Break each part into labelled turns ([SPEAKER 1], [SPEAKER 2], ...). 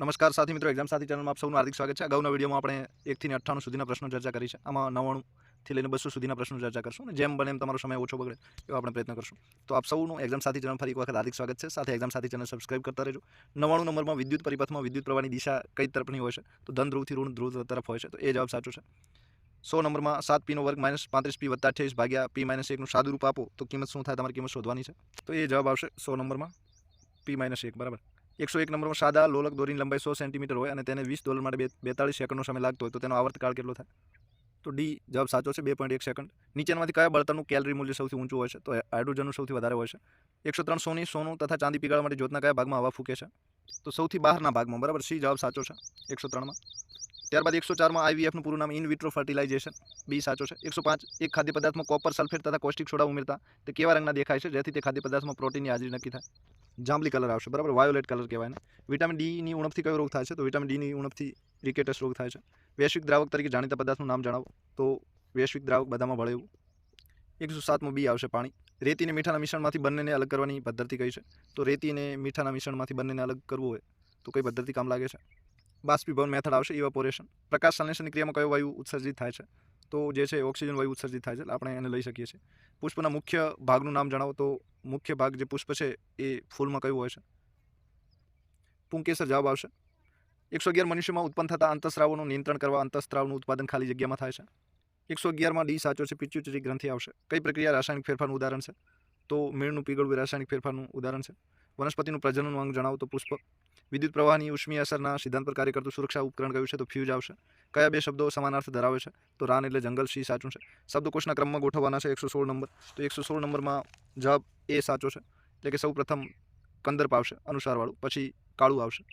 [SPEAKER 1] નમસ્કાર સાથી મિત્રો એક્ઝામ સાથી ચેનલમાં આપ સૌનું હાર્દિક સ્વાગત છે. અગાઉના વિડીયોમાં આપણે એકથી અઠ્ઠાણું સુધીના પ્રશ્નો ચર્ચા કરી છે. આમાં નવ્વાણુંથી લઈને બસો સુધીના પ્રશ્નો ચર્ચા કરશું અને જેમ બને એમ તમારો સમય ઓછો બગડે એવો આપણે પ્રયત્ન કરશું. તો આપ સૌનું એક્ઝામ સાથી ચેનલ ફરી એક વખત હાર્દિક સ્વાગત છે. સાથે એક્ઝામ સાથી ચેનલ સબસ્ક્રાઇબ કરતા રહેજો. નવ્વાણું નંબરમાં વિદ્યુત પરિપથમાં વિદ્યુત પ્રવાહની દિશા કઈ તરફની હોય છે? તો ધન ધ્રુવથી ઋણ ધ્રુવ તરફ હોય છે. તો એ જવાબ સાચો છે. સો નંબરમાં સાત પીનો વર્ગ માઇનસ પાંત્રીસ પી વત્તા અઠ્યાવીસ ભાગ્યા પી માઇનસ એકનું સાદું આપો. તો કિંમત શું થાય? તમારી કિંમત શોધવાની છે. તો એ જવાબ આવશે સો નંબરમાં પી માઇનસ એક. બરાબર? એકસો એક નંબરમાં સાદા લોલક દોરીની લંબાઈ સો સેન્ટીમીટર હોય અને તેને વીસ ડોલર માટે બેતાળીસ સેકન્ડનો સમય લાગતો હોય તો તેનો આવર્તકાળ કેટલો થાય? તો ડી જવાબ સાચો છે, બે પોઈન્ટ એક સેકન્ડ. નીચેનામાંથી કયા બળતણનું કેલરી મૂલ્ય સૌથી ઊંચું હોય છે? તો હાઇડ્રોજનનું સૌથી વધારે હોય છે. એકસો ત્રણ સોની, સોનું તથા ચાંદી પીગાળવા માટે જ્યોતના કયા ભાગમાં હવા ફૂકે છે? તો સૌથી બહારના ભાગમાં, બરાબર? સી જવાબ સાચો છે, એકસો ત્રણમાં. ત્યારબાદ એકસો ચારમાં આઈવીએફનું પૂરું નામ ઇન વિટ્રો ફર્ટિલાઇઝેશન બી સાચો છે. એકસો પાંચ, એક ખાદ્ય પદાર્થમાં કોપર સલ્ફેટ તથા કોસ્ટિક સોડા ઉમેરતા. તે કેવા રંગના દેખાય છે? જેથી તે ખાદ્ય પદાર્થમાં પ્રોટીનની હાજરી નક્કી થાય. જાંબલી કલર આવશે, બરાબર? વાયોલેટ કલર કહેવાય ને વિટામિન ડીની ઉણપથી કયો રોગ થાય છે? તો વિટામિન ડીની ઉણપથી રિકેટસ રોગ થાય છે. વૈશ્વિક દ્રાવક તરીકે જાણીતા પદાર્થનું નામ જણાવો. તો વૈશ્વિક દ્રાવક બધામાં ભળે એકસો સાતમું બી આવશે પાણી. રેતી અને મીઠાના મિશ્રણમાંથી બંનેને અલગ કરવાની પદ્ધતિ કઈ છે? તો રેતી અને મીઠાના મિશ્રણમાંથી બંનેને અલગ કરવું હોય તો કઈ પદ્ધતિ કામ લાગે છે? બાષ્પીભવન મેથડ આવશે ઇવાપોરેશન પ્રકાશ સંશ્લેષણની ક્રિયામાં કયો વાયુ ઉત્સર્જિત થાય છે? તો જે છે ઓક્સિજન વાયુ ઉત્સર્જિત થાય છે આપણે એને લઈ શકીએ છીએ. પુષ્પના મુખ્ય ભાગનું નામ જણાવો તો મુખ્ય ભાગ જે પુષ્પ છે એ ફૂલમાં કયું હોય છે? પુંકેસર જવાબ આવશે. એકસો અગિયાર મનુષ્યમાં ઉત્પન્ન થતા અંતસ્રાવોનું નિયંત્રણ કરવા અંતસ્રાવનું ઉત્પાદન ખાલી જગ્યામાં થાય છે. એકસો અગિયારમાં ડી સાચો છે પિચ્યુચરી ગ્રંથિ આવશે. કઈ પ્રક્રિયા રાસાયણિક ફેરફારનું ઉદાહરણ છે? તો મીણનું પીગળવું રાસાયણિક ફેરફારનું ઉદાહરણ છે. વનસ્પતિનું પ્રજનનનું અંગ જણાવો તો પુષ્પ. વિદ્યુત પ્રવાહની ઉષ્મીય અસરના સિદ્ધાંત પર કાર્ય કરતું સુરક્ષા ઉપકરણ કયું છે? તો ફ્યુઝ આવશે. કયા બે શબ્દો સમાનાર્થ ધરાવે છે? તો રાન એટલે જંગલ, સી સાચું છે. શબ્દકોશના ક્રમમાં ગોઠવવાના છે એકસો સોળ નંબર. તો એકસો સોળ નંબરમાં જવાબ એ સાચો છે. એટલે કે સૌ પ્રથમ કંદર્પ આવશે, અનુસારવાળું. પછી કાળું આવશે.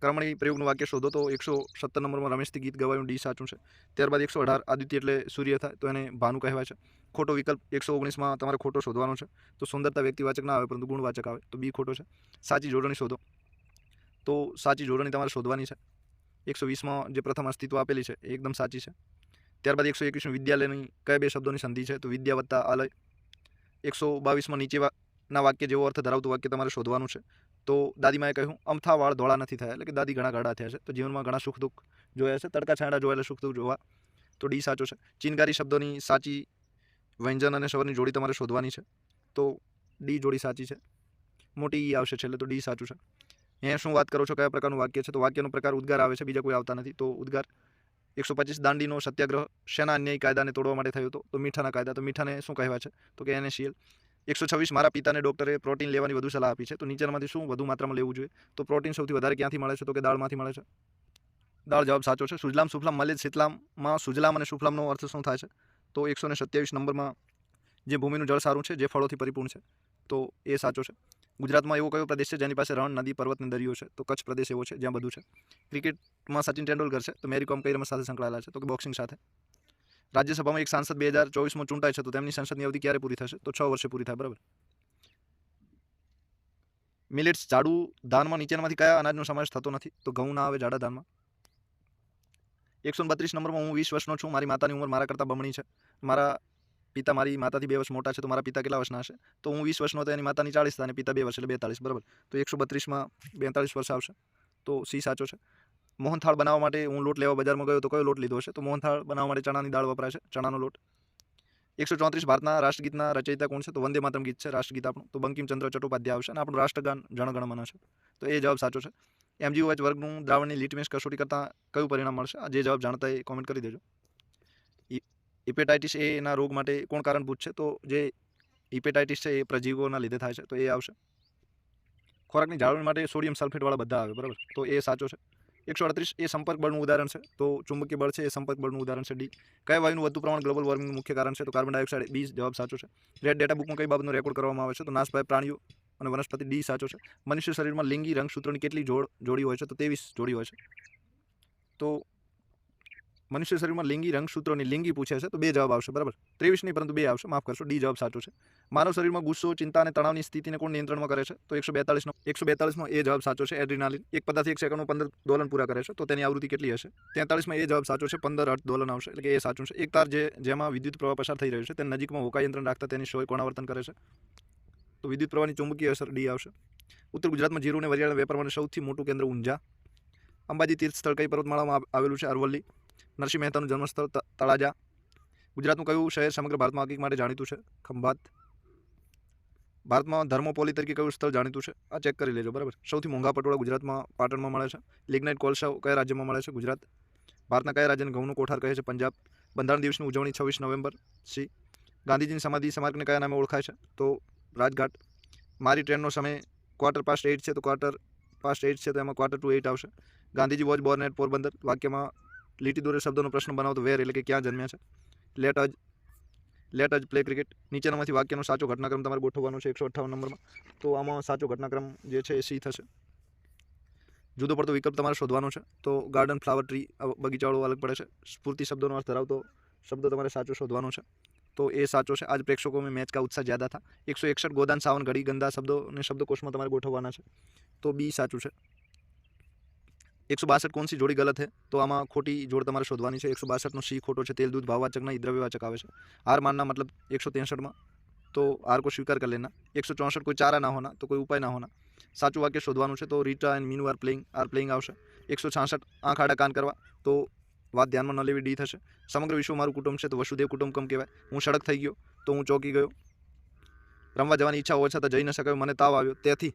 [SPEAKER 1] કરમણી પ્રયોગનું વાક્ય શોધો તો એકસો સત્તર નંબરમાં રમેશથી ગીત ગવાયું ડી સાચું છે. ત્યારબાદ એકસો અઢાર, આદિત્ય એટલે સૂર્ય થાય, તો એને ભાનુ કહેવાય છે. ખોટો વિકલ્પ એકસો ઓગણીસમાં તમારે ખોટો શોધવાનો છે. તો સુંદરતા વ્યક્તિવાચક ના આવે, પરંતુ ગુણવાચક આવે. તો બી ખોટો છે. સાચી જોડણી શોધો. તો સાચી જોડણી તમારે શોધવાની છે. એકસો વીસમાં જે પ્રથમ અસ્તિત્વ આપેલી છે, એ એકદમ સાચી છે. ત્યારબાદ એકસો એકવીસમાં વિદ્યાલયની કયા બે શબ્દોની સંધિ છે? તો વિદ્યા વત્તા આલય. એકસો બાવીસમાં નીચે ના વાક્ય જેવો અર્થ ધરાવતું વાક્ય તમારે શોધવાનું છે. તો દાદીમાએ કહ્યું અમથા વાળ ધોળા નથી થયા, એટલે કે દાદી ઘણા ગાડા થયા છે. તો જીવનમાં ઘણા સુખ દુઃખ જોયા છે. તડકા છાંયડા જોયેલા સુખ દુઃખ જોવા. તો ડી સાચો છે. ચીનકારી શબ્દોની સાચી વ્યંજન અને સ્વરની જોડી તમારે શોધવાની છે. તો ડી જોડી સાચી છે. મોટી ઈ આવશે છેલ્લે, તો ડી સાચું છે. અહીંયા શું વાત કરો છો? કયા પ્રકારનું વાક્ય છે? તો વાક્યનો પ્રકાર ઉદ્ગાર આવે છે, બીજા કોઈ આવતા નથી. તો ઉદ્ગાર એકસો પચીસ દાંડીનો સત્યાગ્રહ શેના અન્યાયી કાયદાને તોડવા માટે થયો હતો? તો મીઠાના કાયદા. તો મીઠાને શું કહેવાય છે? તો કે એનએસીએલ એકસો છવ્વીસ મારા પિતાને ડૉક્ટરે પ્રોટીન લેવાની વધુ સલાહ આપી છે. તો નીચેનામાંથી શું વધુ માત્રામાં લેવું જોઈએ? તો પ્રોટીન સૌથી વધારે ક્યાંથી મળે છે? તો કે દાળમાંથી મળે છે? દાળ જવાબ સાચો છે. સુજલામ સુફલામ મલેજ શીતલામમાં સુજલામ અને સુફલામનો અર્થ શું થાય છે? તો એકસો ને સત્યાવીસ નંબરમાં જે ભૂમિનું જળ સારું છે, જે ફળોથી પરિપૂર્ણ છે, તો એ સાચો છે. ગુજરાતમાં એવો કયો પ્રદેશ છે જેની પાસે રણ, નદી, પર્વત અને દરિયો છે? તો કચ્છ પ્રદેશ એવો છે જ્યાં બધું છે. ક્રિકેટમાં સચિન તેંડુલકર છે, તો મેરી કોમ કઈ રમત સાથે સંકળાયેલા છે? તો કે બોક્સિંગ સાથે. રાજ્યસભામાં એક સાંસદ બે હજાર ચોવીસમાં ચૂંટાય છે, તો તેમની સંસદની અવધિ ક્યારે પૂરી થશે? તો છ વર્ષે પૂરી થાય, બરાબર? મિલેટ્સ જાડુ ધાનમાં નીચેનામાંથી કયા અનાજનો સમાવેશ થતો નથી? તો ઘઉં ના આવે જાડા ધાનમાં. એકસો બત્રીસ નંબરમાં હું વીસ વર્ષનો છું, મારી માતાની ઉંમર મારા કરતાં બમણી છે. મારા પિતા મારી માતાથી બે વર્ષ મોટા છે, તો મારા પિતા કેટલા વર્ષના હશે? તો હું વીસ વર્ષનો હતો, એની માતાની થાય અને પિતા બે વર્ષ, એટલે બેતાળીસ, બરાબર. તો એકસો બત્રીસમાં બેતાળીસ વર્ષ આવશે. તો સી સાચો છે. મોહનથાળ બનાવવા માટે હું લોટ લેવા બજારમાં ગયો તો કયો લોટ લીધો હશે? તો મોહનથાળ બનાવવા માટે ચણાની દાળ વપરાય છે, ચણાનો લોટ. એકસો ચોત્રીસ ભારતના રાષ્ટ્રગીતના રચયિતા કોણ છે? તો વંદે માતરમ ગીત છે, રાષ્ટ્રગીત આપણું. તો બંકિમચંદ્ર ચટ્ટોપાધ્યાય આવશે, અને આપણું રાષ્ટ્રગાન જણગણમન છે. તો એ જવાબ સાચો છે. એમજીઓએચ વર્ગનું દ્રાવણની લીટમેશ કસોટી કરતાં કયું પરિણામ મળશે? આ જે જવાબ જાણતા એ કોમેન્ટ કરી દેજો. હિપેટાઇટિસ એના રોગ માટે કોણ કારણભૂત છે? તો જે હિપેટાઇટિસ છે એ પ્રજીવોના લીધે થાય છે, તો એ આવશે. ખોરાકની જાળવણી માટે સોડિયમ સલ્ફેટવાળા બધા આવે, બરાબર? તો એ સાચો છે. એકસો અડત્રીસ એ સંપર્ક બળનું ઉદાહરણ છે, તો ચુંબકીય બળ છે એ સંપર્ક બળનું ઉદાહરણ છે. ડી, કયા વાયુનું વધુ પ્રમાણ ગ્લોબલ વોર્મિંગનું મુખ્ય કારણ છે? તો કાર્બન ડાયોક્સાઇડ, બી, જવાબ સાચો છે. રેડ ડેટા બુકમાં કઈ બાબતનો રેકોર્ડ કરવામાં આવે છે? તો નાશપાય પ્રાણીઓ અને વનસ્પતિ, ડી, સાચો છે. મનુષ્ય શરીરમાં લિંગી, રંગસૂત્રોની કેટલી જોડ, જોડી હોય છે? તો ત્રેવીસ જોડી હોય છે. તો મનુષ્ય શરીરમાં લિંગી રંગસૂત્રોની લિંગી પૂછે છે, તો બે જવાબ આવશે, બરાબર? ત્રેવીસ નહીં, પરંતુ બે આવશે. માફ કરશો, ડી જવાબ સાચો છે. માનવ શરીરમાં ગુસ્સો, ચિંતા અને તણાવની સ્થિતિને કોણ નિયંત્રણમાં કરે છે? તો એકસો બેતાળીસનો, એકસો બેતાળીસમાં એ જવાબ સાચો છે, એડ્રીનાલિન. એક પદાર્થ એક સેકન્ડમાં પંદર દોલન પૂરા કરે છે, તો તેની આવૃત્તિ કેટલી હશે? તેતાળીસમાં એ જવાબ સાચો છે, પંદર અર્થ દોલન આવશે, એટલે કે એ સાચું છે. એક તાર જે, જેમાં વિદ્યુત પ્રવાહ પસાર થઈ રહ્યો છે, તેની નજીકમાં હોકા રાખતા તેની શોય કોણાવર્તન કરે છે? તો વિદ્યુત પ્રવાહની ચુંબકીય અસર ડી આવશે. ઉત્તર ગુજરાતમાં જીરું અને વરિયાળના વેપાર સૌથી મોટું કેન્દ્ર ઊંઝા. અંબાજી તીર્થ સ્થળ કઈ પર્વતમાળામાં આવેલું છે? અરવલ્લી. નરસિંહ મહેતાનું જન્મસ્થળ તળાજા. ગુજરાતનું કયું શહેર સમગ્ર ભારતમાં હકીક માટે જાણીતું છે? ખંભાત. ભારતમાં ધર્મોપોલી તરીકે કયું સ્થળ જાણીતું છે? આ ચેક કરી લેજો, બરાબર? સૌથી મોંઘા પટોળા ગુજરાતમાં પાટણમાં મળે છે. લિગ્નાઇટ કોલસાઓ કયા રાજ્યમાં મળે છે ગુજરાત? ભારતના કયા રાજ્યને ઘઉંનું કોઠાર કહે છે પંજાબ? બંધારણ દિવસની ઉજવણી છવ્વીસ નવેમ્બર. સી. ગાંધીજીની સમાધિ સ્મારકને કયા નામે ઓળખાય છે? તો રાજઘાટ. મારી ટ્રેનનો સમય ક્વાર્ટર પાસ્ટ એઇટ છે, તો ક્વાર્ટર પાસ્ટ એઇટ છે, તો એમાં ક્વાર્ટર ટુ એઇટ આવશે. Gandhiji was born at Porbandar. વાક્યમાં લીટી દોરે શબ્દનો પ્રશ્ન બનાવો તો વેર એટલે કે ક્યાં જન્મ્યા છે? લેટ અજ લેટ અજ પ્લે ક્રિકેટ નીચેનામાંથી વાક્યનો સાચો ઘટનાક્રમ તમારે ગોઠવવાનો છે એકસો અઠ્ઠાવન નંબરમાં. તો આમાં સાચો ઘટનાક્રમ જે છે એ સી થશે. જુદો પડતો વિકલ્પ તમારે શોધવાનો છે. તો ગાર્ડન ફ્લાવર ટ્રી બગીચાળો અલગ પડે છે. સ્ફૂર્તિ શબ્દોનો અર્થ ધરાવતો શબ્દ તમારે સાચો શોધવાનો છે. તો એ સાચો છે. આજ પ્રેક્ષકોમાં મેચ કા ઉત્સાહ જ્યાદા થા. એકસો એકસઠ ગોદાન, સાવન ઘડી, ગંદા શબ્દો અને શબ્દકોશમાં તમારે ગોઠવવાના છે. તો બી સાચું છે. એકસો બાસઠ કોણ સી જોડી ગલત है તો આમાં ખોટી જોડ તમારે શોધવાની છે એકસો બાસઠનો સી ખોટો છે તેલ દૂધ ભાવવાચક નહીં દ્રવ્યવાચક આવે છે હાર માનના मतलब એકસો ત્રેસઠમાં તો હાર को स्वीकार कर लेना એકસો ચોસઠ કોઈ ચારા ના હોના તો કોઈ ઉપાય ના હોના સાચું વાક્ય શોધવાનું છે તો Rita and Meenu are playing are playing આવશે એકસો છાસઠ આંખ આડા કાન કરવા તો વાત ધ્યાનમાં ન લેવી ડી થશે સમગ્ર વિશ્વ મારું કુટુંબ છે તો વસુદેવ કુટુંબ કમ કહેવાય હું સડક થઈ ગયો તો હું ચોકી ગયો રમવા જવાની ઈચ્છા હોવા છતાં જઈ ન શકાયો મને તાવ આવ્યો તેથી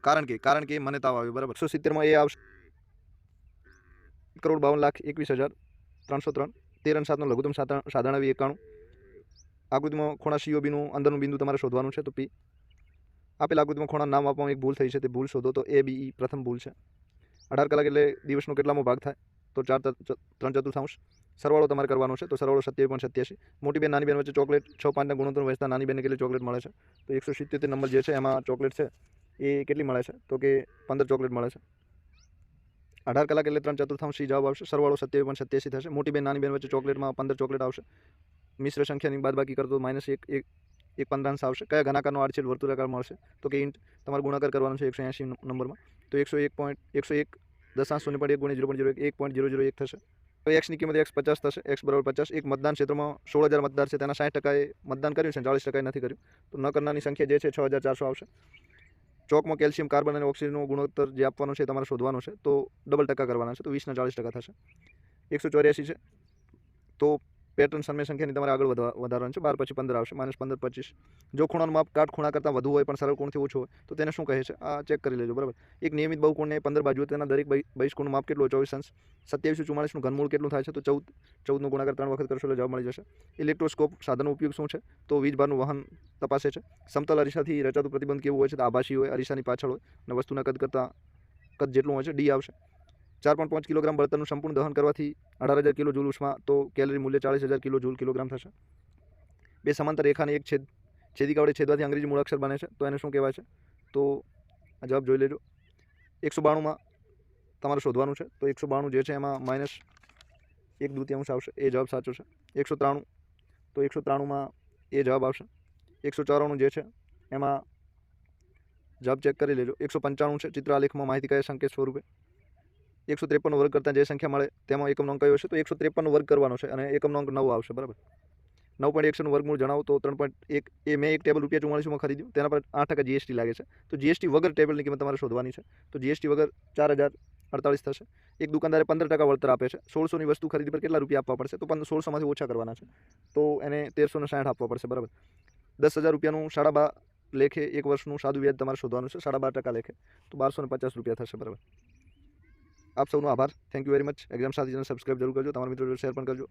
[SPEAKER 1] કારણ કે કારણ કે મને તાવ આવ્યો, બરાબર? સો સિત્તેરમાં એ આવશે. કરોડ બાવન લાખ એકવીસ હજાર ત્રણસો ત્રણ, તેર અને સાતનો લઘુત્તમ સાતા- સાધારણ આવી એકાણું. આકૃતિમાં ખૂણા સીઓબીનું અંદરનું બિંદુ તમારે શોધવાનું છે, તો પી આપેલ આકૃતિમાં ખૂણા નામ આપવામાં એક ભૂલ થઈ છે, તે ભૂલ શોધો, તો એ બી પ્રથમ ભૂલ છે. અઢાર કલાક એટલે દિવસનો કેટલામો ભાગ થાય, તો ચાર ત્રણ ચતુર્થાંશ. સરવાળો તમારે કરવાનો છે, તો સરવાળો સત્યાવી પણ સત્યાસી. મોટી બેન, નાની બેન વચ્ચે ચોકલેટ છ પાંચના ગુણોત્તર વહેંચતા નાની બેનને કેટલી ચોકલેટ મળે છે? તો એકસો સિત્યોતેર નંબર જે છે, એમાં ચોકલેટ છે, એ કેટલી મળે છે? તો કે પંદર ચોકલેટ મળે છે. અઢાર કલાક એટલે ત્રણ ચતુર્થાંશ જવાબ આવશે. સરવાળો સત્યાવી પણ સત્યાસી થશે. મોટી બેન, નાની બેન વચ્ચે ચોકલેટમાં પંદર ચોકલેટ આવશે. મિશ્ર સંખ્યાની બાદબાકી કરતો માઇનસ એક એક એક પંદરાંશ આવશે. કયા ઘનાકારનો આડછેદ વર્તુળાકાર મળશે? તો કે ઇન્ટ તમારે ગુણાકાર કરવાનો છે એકસો એંશી નંબરમાં. તો એકસો એક પોઈન્ટ, એકસો એક દશાંશ શૂન્ય પોઈન્ટ એક ગુણ્યા જીરો પોઈન્ટ ઝીરો એક પોઈન્ટ ઝીરો ઝીરો એક થશે. તો એક્સની કિંમત એક્સ પચાસ થશે એક્સ બરાબર પચાસ. એક મતદાન ક્ષેત્રમાં સોળ હજાર મતદાર છે, તેના સાઠ ટકાએ મતદાન કર્યું છે, ચાળીસ ટકાએ નથી કર્યું. તો ન કરનારની સંખ્યા જે છે, છ હજાર ચારસો આવશે. ચોકમાં કેલ્શિયમ, કાર્બન અને ઓક્સિજનનો ગુણોત્તર જે આપવાનો છે તમારે શોધવાનો છે. તો ડબલ ટકા કરવાના છે, તો વીસના ચાળીસ ટકા થશે. એકસો ચોર્યાસી છે. તો પેટર્ન સમય સંખ્યાની તમારે આગળ વધારવાનું છે. બાર પછી પંદર આવશે. માઇનસ પંદર પચીસ. જો ખૂણાનું માપ કાટ ખૂણા કરતાં વધુ હોય પણ સરળ કોણથી ઓછું હોય, તો તેને શું કહે છે? આ ચેક કરી લેજો. બરાબર? એક નિયમિત બહુકોણને પંદર બાજુ તેના દરેક બહિષ્કોણનું માપ કેટલું ચોવીસ અંશ. સત્યાવીસો ચુમ્માલીસનું ઘનમૂળ કેટલું થાય છે? તો ચૌદ ચૌદનું ગુણાકાર ત્રણ વખત કરશો એટલે જવાબ મળી જશે. ઇલેક્ટ્રોસ્કોપ સાધનનો ઉપયોગ શું છે? તો વીજભારનું વાહન તપાસે છે. સમતલ અરીસાથી રચાતું પ્રતિબંધ કેવું હોય છે? તો આભાસી હોય, અરીસાની પાછળ હોય અને વસ્તુના કદ કરતાં કદ જેટલું હોય છે, ડી આવશે. ચાર પોઈન્ટ પાંચ કિલોગ્રામ બળતણનું સંપૂર્ણ દહન કરવાથી અઢાર હજાર કિલો જૂલ ઉષ્મા, તો કેલરી મૂલ્ય ચાળીસ હજાર કિલો જૂલ કિલોગ્રામ થશે. બે સમાંતર રેખાને એક છેદ છેદિકા વડે છેદવાથી અંગ્રેજી મૂળાક્ષર બને છે. તો એને શું કહેવાય છે? તો આ જવાબ જોઈ લેજો. એકસો બાણુંમાં તમારે શોધવાનું છે. તો એકસો બાણું જે છે એમાં માઇનસ એક દ્વિતીયાંશ આવશે. એ જવાબ સાચો છે. એકસો ત્રાણું. તો એકસો ત્રાણુંમાં એ જવાબ આવશે. એકસો ચોરાણું જે છે એમાં જવાબ ચેક કરી લેજો. એકસો પંચાણું છે ચિત્ર આલેખમાં માહિતી કયા સંકેત સ્વરૂપે. એકસો ત્રેપનનો વર્ગ કરતાં જે સંખ્યા મળે તેમાં એકમનો અંક કયો છે? તો એકસો ત્રેપનનો વર્ગ કરવાનો છે અને એકમનો અંક નવ આવશે, બરાબર? નવ પોઈન્ટ એકસોનું વર્ગમૂળ જણાવો તો ત્રણ પોઈન્ટ એક, એ મેં એક ટેબલ રૂપિયા ચુમ્માલીસમાં ખરીદ્યું તેના પર આઠ ટકા જીએસટી લાગે છે. તો જીએસટી વગર ટેબલની કિંમત તમારે શોધવાની છે. તો જીએસટી વગર ચાર હજાર અડતાલીસ થશે. એક દુકાનદારે પંદર ટકા વળતર આપે છે. સોળસોની વસ્તુ ખરીદી પર કેટલા રૂપિયા આપવા પડશે? તો પંદર સોળસોમાંથી ઓછા કરવાના છે. તો એને તેરસોને સાઠ આપવા પડશે, બરાબર? દસ હજાર રૂપિયાનું સાડા બાર લેખે એક વર્ષનું સાદું વ્યાજ તમારે શોધવાનું છે. સાડા બાર ટકા લેખે. તો બારસો પચાસ રૂપિયા થશે, બરાબર? આપ સૌનો આભાર. Thank you very much exam સાથે સબસ્ક્રાઈબ જરૂર કરજો. તમારા મિત્રો શેર પણ કરજો.